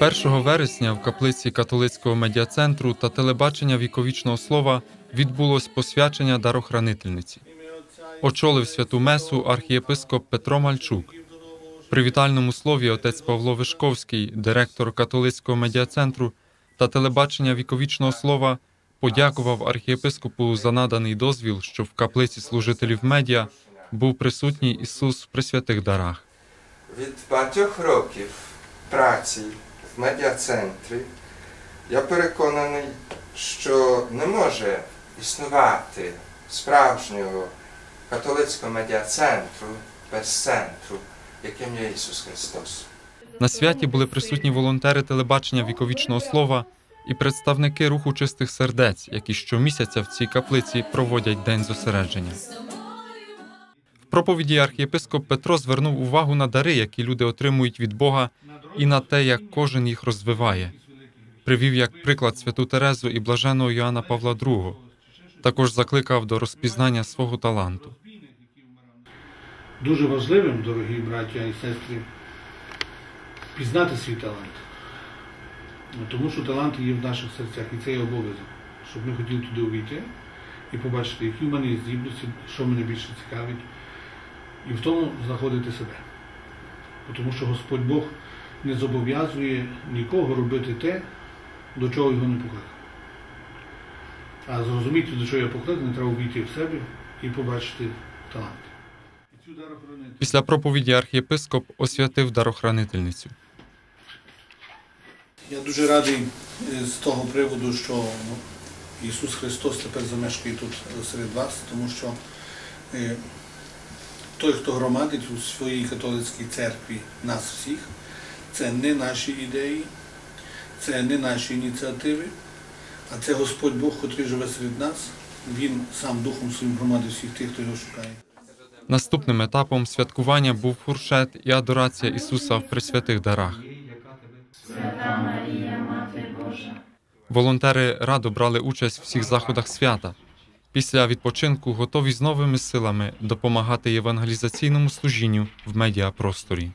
1 вересня в каплиці католицького медіацентру та телебачення віковічного слова відбулось посвячення дарохранительниці. Очолив святу месу архієпископ Петро Мальчук. В привітальному слові отець Павло Вишковський, директор католицького медіацентру та телебачення віковічного слова, подякував архієпископу за наданий дозвіл, щоб в каплиці служителів медіа був присутній Ісус в присвятих дарах. Від багатьох років праці в медіацентрі я переконаний, що не може існувати справжнього католицького медіацентру без центру, яким є Ісус Христос. На святі були присутні волонтери телебачення віковічного слова і представники руху чистих сердець, які щомісяця в цій каплиці проводять день зосередження. Проповіді архієпископ Петро звернув увагу на дари, які люди отримують від Бога, і на те, як кожен їх розвиває. Привів як приклад святу Терезу і блаженого Йоанна Павла II. Також закликав до розпізнання свого таланту. дуже важливим, дорогі браття і сестри, пізнати свій талант. Ну, Тому що таланти є в наших серцях, і це є обов'язок, щоб ми хотіли туди увійти і побачити, які в мене є здібності, що мене більше цікавить, і в тому знаходити себе. Тому що Господь Бог не зобов'язує нікого робити те, до чого його не покликав. А зрозуміти, до чого я покликаний, треба увійти в себе і побачити талант. Після проповіді архієпископ освятив дарохранительницю. Я дуже радий е, з того приводу, що ну, Ісус Христос тепер замешкає тут е, серед вас, тому що е, той, хто громадить у своїй католицькій церкві нас всіх, це не наші ідеї, це не наші ініціативи, а це Господь Бог, котрий живе серед нас. Він сам Духом своїм громадить всіх тих, хто його шукає. Наступним етапом святкування був фуршет і адорація Ісуса в присвятих дарах. Волонтери радо брали участь в всіх заходах свята. Після відпочинку готові з новими силами допомагати євангелізаційному служінню в медіапросторі.